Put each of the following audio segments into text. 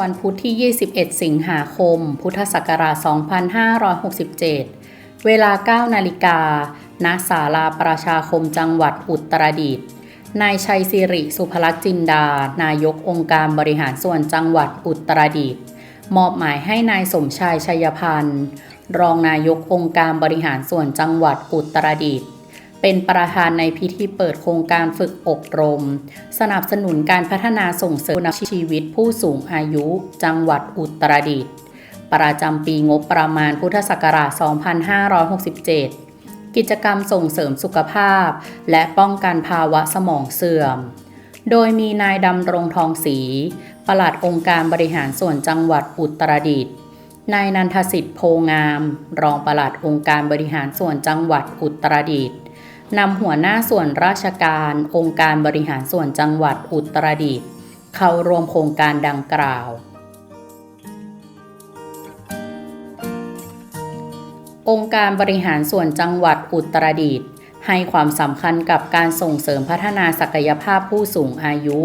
วันพุธที่ 21 สิงหาคม พุทธศักราช 2567 เวลา 9 นาฬิกา ณ ศาลาประชาคมจังหวัดอุตรดิตถ์ นายชัยสิริสุภลักษณ์จินดา นายกองค์การบริหารส่วนจังหวัดอุตรดิตถ์ มอบหมายให้นายสมชายชัยพันธ์ รองนายกองค์การบริหารส่วนจังหวัดอุตรดิตถ์ เป็นประธานในพิธีเปิดโครงการฝึกอบรม สนับสนุนการพัฒนาส่งเสริมคุณภาพชีวิตผู้สูงอายุ จังหวัดอุตรดิตถ์ประจำปีงบประมาณพุทธศักราช 2567 กิจกรรมส่งเสริมสุขภาพ และป้องกันภาวะสมองเสื่อม โดยมีนายดำรงทองศรีปลัดองค์การบริหารส่วนจังหวัดอุตรดิตถ์นายนันทสิทธิ์โพงาม รองปลัดองค์การบริหารส่วนจังหวัดอุตรดิตถ์ นำหัวหน้าส่วนราชการ องค์การบริหารส่วนจังหวัดอุตรดิตถ์เข้าร่วมโครงการดังกล่าว องค์การบริหารส่วนจังหวัดอุตรดิตถ์ให้ความสำคัญกับการส่งเสริมพัฒนาศักยภาพผู้สูงอายุ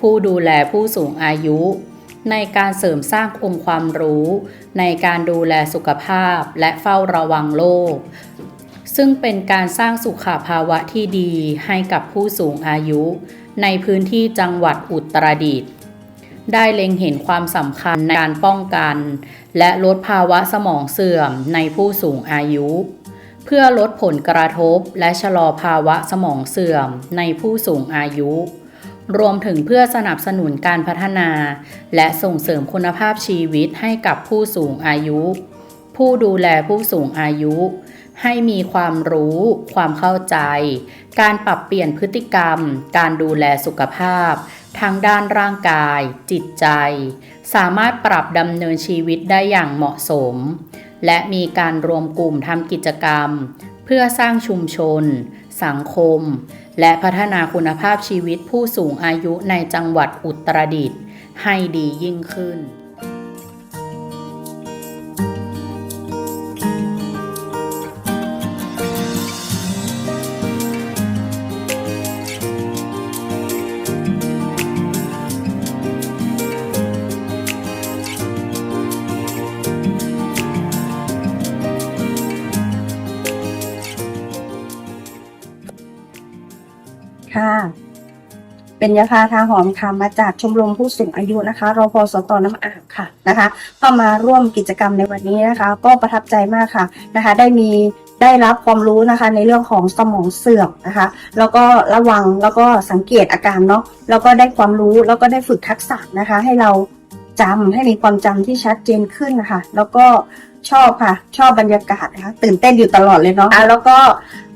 ผู้ดูแลผู้สูงอายุ ในการเสริมสร้างองค์ความรู้ ในการดูแลสุขภาพและเฝ้าระวังโรค ซึ่งเป็นการสร้างสุขภาวะที่ดีให้กับผู้สูงอายุ ในพื้นที่จังหวัดอุตรดิตถ์ได้เล็งเห็นความสำคัญในการป้องกัน และลดภาวะสมองเสื่อมในผู้สูงอายุ เพื่อลดผลกระทบและชะลอภาวะสมองเสื่อมในผู้สูงอายุ รวมถึงเพื่อสนับสนุนการพัฒนา และส่งเสริมคุณภาพชีวิตให้กับผู้สูงอายุ ผู้ดูแลผู้สูงอายุ ให้มีความรู้ ความเข้าใจ การปรับเปลี่ยนพฤติกรรม การดูแลสุขภาพ ทางด้านร่างกาย จิตใจ สามารถปรับดำเนินชีวิตได้อย่างเหมาะสม และมีการรวมกลุ่มทำกิจกรรม เพื่อสร้างชุมชน สังคม และพัฒนาคุณภาพชีวิตผู้สูงอายุในจังหวัดอุตรดิตถ์ให้ดียิ่งขึ้น ค่ะ เป็นยาพาทาหอมค่ะมาจากชมรมผู้สูงอายุนะคะรอพสตน้ำอาบค่ะนะคะเข้ามาร่วมกิจกรรมในวันนี้นะคะ ก็ประทับใจมากค่ะนะคะ ได้มีได้รับความรู้นะคะในเรื่องของสมองเสื่อมนะคะ แล้วก็ระวังแล้วก็สังเกตอาการเนาะแล้วก็ได้ความรู้แล้วก็ได้ฝึกทักษะนะคะ ให้เราจำให้มีความจำที่ชัดเจนขึ้นนะคะแล้วก็ชอบค่ะ ชอบบรรยากาศนะคะตื่นเต้นอยู่ตลอดเลยเนาะะแล้วก็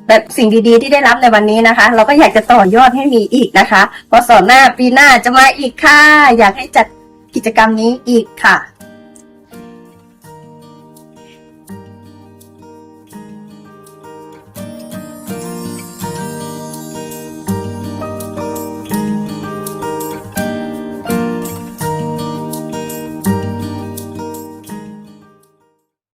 แบบสิ่งดีๆ ที่ได้รับในวันนี้นะคะ เราก็อยากจะต่อยอดให้มีอีกนะคะพอสอนหน้าปีหน้าจะมาอีกค่ะ อยากให้จัดกิจกรรมนี้อีกค่ะ